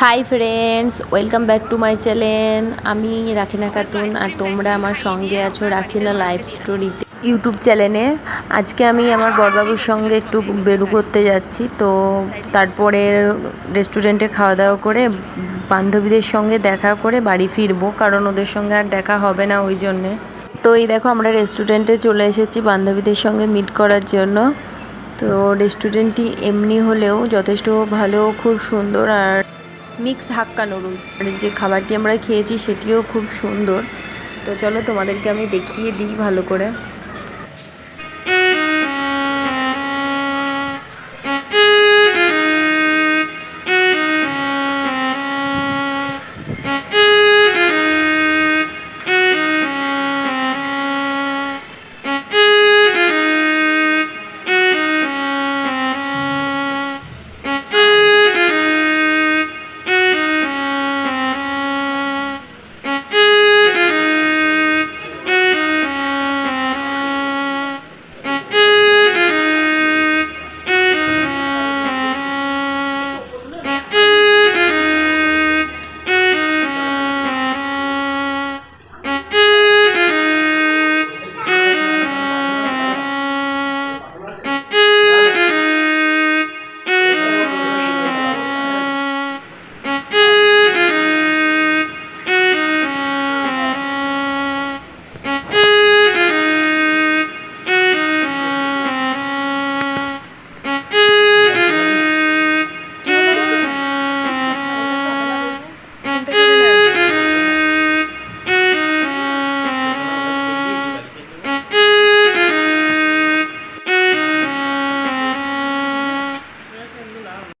Hi friends welcome back to my channel আমি রাখিনা খাতুন আর তোমরা আমার সঙ্গে আছো রাখিনা লাইফ স্টোরিতে ইউটিউব চ্যানেলে আজকে আমি আমার বড়বাবুর সঙ্গে একটু বেরু করতে যাচ্ছি। তো তারপরে রেস্টুরেন্টে খাওয়া দাওয়া করে বান্ধবীদের সঙ্গে দেখা করে বাড়ি ফিরবো, কারণ ওদের সঙ্গে আর দেখা হবে না ওই জন্যে। তো এই দেখো আমরা রেস্টুরেন্টে চলে এসেছি বান্ধবীদের সঙ্গে মিট করার জন্য। তো রেস্টুরেন্টটি এমনি হলেও যথেষ্ট ভালো, খুব সুন্দর আর মিক্স হাক্কা নুডলস। আর যে খাবারটি আমরা খেয়েছি সেটিও খুব সুন্দর। তো চলো তোমাদেরকে আমি দেখিয়ে দিই ভালো করে।